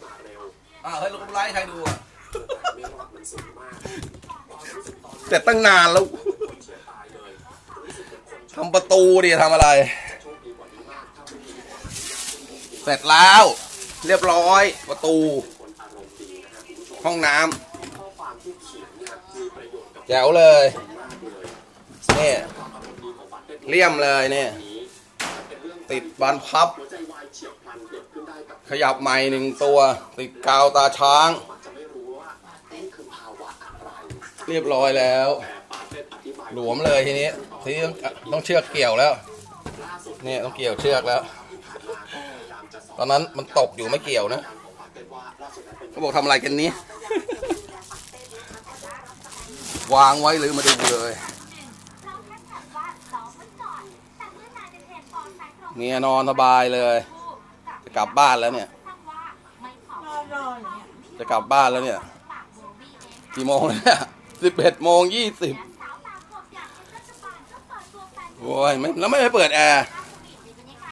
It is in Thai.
ขึ้นมาเร็วอ้าวเฮ้ยลูกไลฟ์ใครดูอะไม่รอดมันสูงมากความรู้สึกตอนนี้เสร็จตั้งนานแล้วคนเฉียดตายเลยรู้สึกเหมือนคนทำประตูดิทำอะไร จะโชคดีกว่านี้มากถ้าไม่มีคนเสร็จแล้ว เรียบร้อย ประตูคนอารมณ์ดีนะฮะคุณผู้ชมห้องน้ำข้อความที่เขียนเนี่ยมีประโยชน์กับแจ๋วเลยผมมากเลยนี่ความอารมณ์ดีของบัตรเต้นเลี่ยมเลยเนี่ย นี้เป็นเรื่องติดบานพับ หัวใจวายเฉียบพลันเกิดขึ้นได้กับ ขยับใหม่หนึ่งตัว ติดกาวตาช้าง เรียบร้อยแล้ว หลวมเลยทีนี้ทีนี้ต้องเชือกเกี่ยวแล้วเนี่ยต้องเกี่ยวเชือกแล้ว ตอนนั้นมันตกอยู่ไม่เกี่ยวนะเขาบอกทำอะไรกันนี้ วางไว้หรือมาดูเลยเราแค่ถามว่าซ้อมไว้ก่อนแต่เมื่อนายเป็นเทนฟอร์แซงตรงเมียนอนสบายเลย กลับบ้านแล้วเนี่ยว่าไม่ขอรออย่างเงี้ยจะกลับบ้านแล้วเนี่ยปากโบวี่เองค่ะกี่โมงเนี่ยสิบเอ็ดโมงยี่สิบโอ้ยไม่แล้วไม่ไปเปิดแอร์